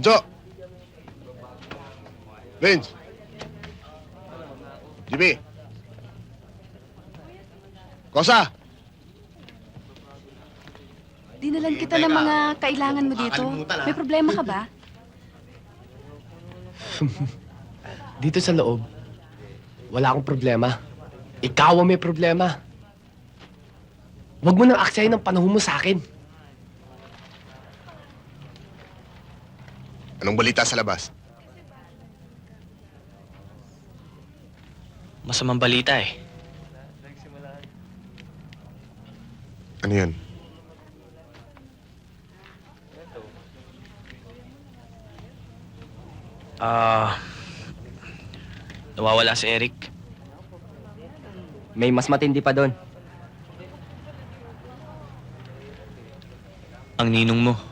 Bunso! Vince! Jimmy! Kosa! Dinalan kita ng mga kailangan mo dito. May problema ka ba? Dito sa loob, wala akong problema. Ikaw ang may problema. Huwag mo nang aksayin ng panahon mo sa akin. Anong balita sa labas? Masamang balita eh. Ano yan? Ah... nawawala si Eric. May mas matindi pa doon. Ang ninong mo.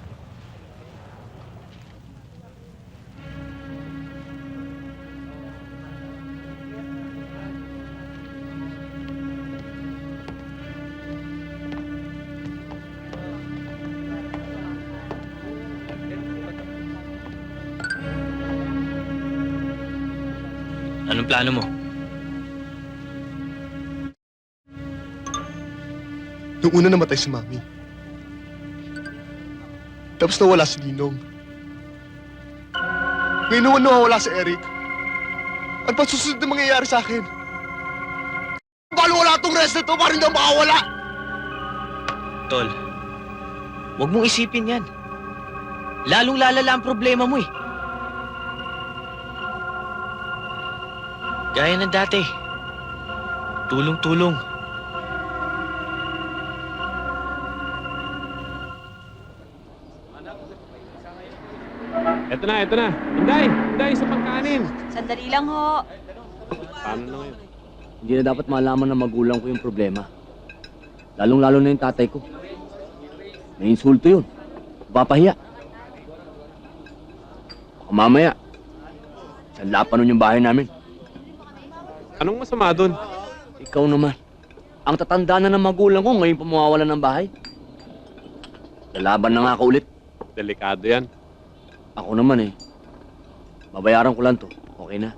Anong plano mo? Nung una namatay si Mami. Tapos nawala si Ninong. Ngayon naman nawawala si Eric. Ano pa susunod na mangyayari sa akin? Paano wala tong rest na to ako makawala? Tol, huwag mong isipin yan. Lalong lalala ang problema mo eh. Gaya ng dati. Tulong-tulong. Eto na, eto na. Inday, Inday, sa pagkanin. Sandali lang ho. Paano na ngayon? Hindi na dapat malaman ng magulang ko yung problema. Lalong-lalo na yung tatay ko. May insulto yun. Papahiya. Baka mamaya, sanla pa nun yung bahay namin. Anong masama doon? Ikaw naman. Ang tatanda na ng magulang ko ngayon pa mawawala ng bahay. Lalaban na nga ako ulit. Delikado yan. Ako naman eh. Babayaran ko lang to. Okay na.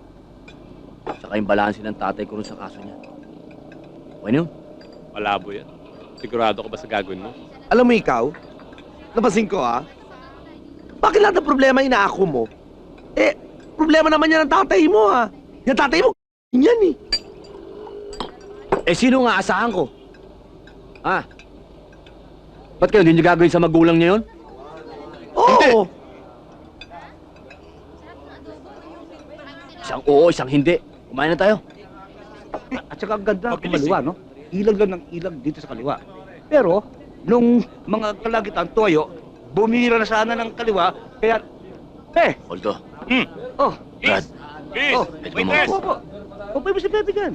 Saka yung balansin ng tatay ko rin sa kaso niya. Okay na yun? Malabo yan. Sigurado ka ba sa gagawin mo? Alam mo ikaw, napansin ko ah, bakit lahat ng problema inaako mo? Eh, problema naman yan ng tatay mo ah. Yung tatay mo, yan eh. Eh, sino nga asahan ko? Ha? Ba't kayo hindi niyo gagawin sa magulang niya yun? Oo. Isang oo, isang hindi. Kumain na tayo. At saka ang ganda ng kaliwa, no? Ilag lang ng ilag dito sa kaliwa. Pero, nung mga kalagitan tuwayo, bumira na sana ng kaliwa, kaya, eh, Holdo. oh, Brad. oh, Medyo wait, mo. Opo, opo, mo si Pepe dyan.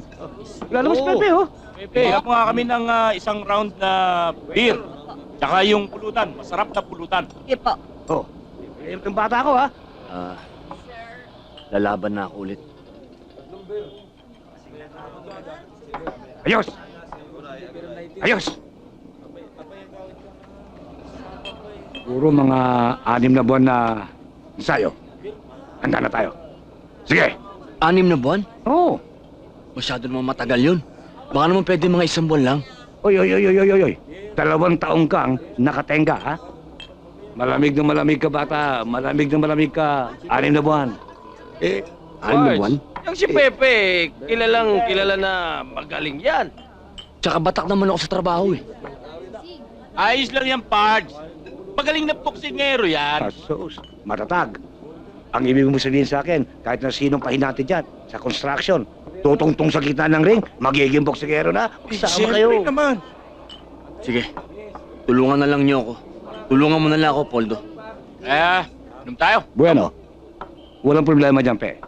Wala naman si Pepe, oh. Pepe, mo nga kami ng ah, isang round na beer. Tsaka yung pulutan, masarap na pulutan. Sige po. Oh, eh, yung bata ko, ha? Ah, lalaban na ako ulit. Ayos! Ayos! Puro mga anim na buwan na ensayo. Handa na tayo. Sige! Anim na buwan? Oo! Masyado naman matagal yun. Baka naman pwede mga isang buwan lang. Oy, oy, oy, oy, oy, oy, oy. Dalawang taong kang nakatenga, ha? Malamig na malamig ka, bata. Malamig na malamig ka. Anim na buwan. Eh, Anim na buwan? Yung si Pepe, kilalang kilala na magaling yan. Tsaka batak naman ako sa trabaho eh. Ayos lang yan, Pards. Magaling na boksingero yan. Asos, matatag. Ang ibig mo sabihin sa akin, kahit na sinong pahinati dyan, sa construction, tutungtong sa gitna ng ring, magiging boksingero na. Magsama kayo. naman. Sige, tulungan na lang niyo ako. Tulungan mo na lang ako, Poldo. Eh, inom tayo. Bueno, walang problema dyan, pe.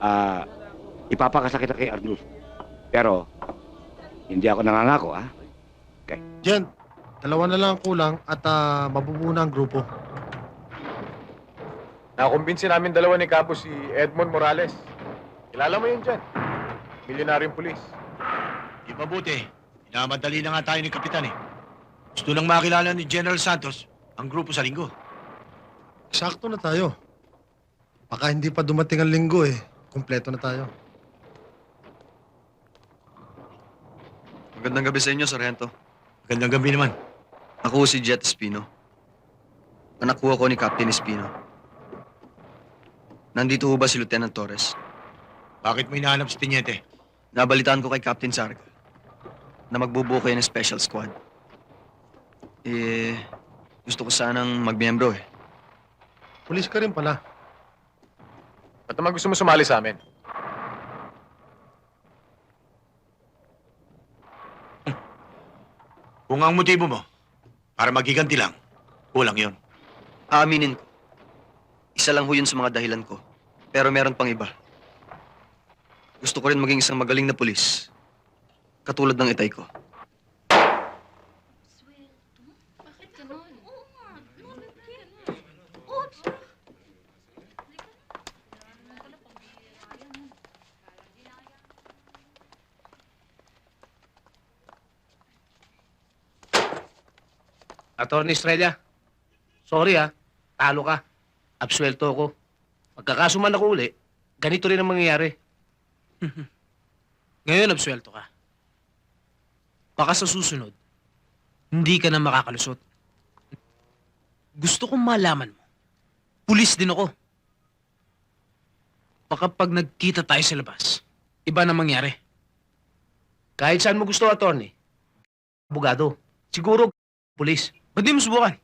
Ah, ipapakasakit na kay Arnulfo. Pero, hindi ako nangangako, ha? Jen, dalawa na lang ang kulang at ah, mabubuo na ang grupo. Nakumbinsi namin dalawa ni Capo si Edmond Morales. Kilala mo yun dyan? Milyonaryong pulis. Di mabuti. Minamadali na nga tayo ni Kapitan eh. Gusto lang makilala ni General Santos ang grupo sa linggo. Sakto na tayo. Baka hindi pa dumating ang linggo eh. Kumpleto na tayo. Magandang gabi sa inyo, Sargento. Magandang gabi naman. Ako si Jet Espino. Anak ko ako ni Captain Espino. Nandito ho ba si Lieutenant Torres? Bakit mo hinahanap si Tiniente? Nabalitaan ko kay Captain Sarga na magbubuo kayo ng special squad. Eh, gusto ko sanang magmiyembro eh. Pulis ka rin pala. Ba't naman gusto mo sumali sa amin? Kung ang motibo mo, para magiganti lang, kulang yon. Aaminin ko. Isa lang ho yun sa mga dahilan ko. Pero meron pang iba. Gusto ko rin maging isang magaling na pulis. Katulad ng itay ko. Attorney Estrella, sorry ah, talo ka. Absuelto ako. Magkakasuman ako uli, ganito rin ang mangyayari. Ngayon, absuelto ka. Baka sa susunod, hindi ka na makakalusot. Gusto kong malaman mo, pulis din ako. Baka pag nagkita tayo sa labas, iba na mangyari. Kahit saan mo gusto, attorney. Abogado. Siguro, pulis. Ba't di mo subukan?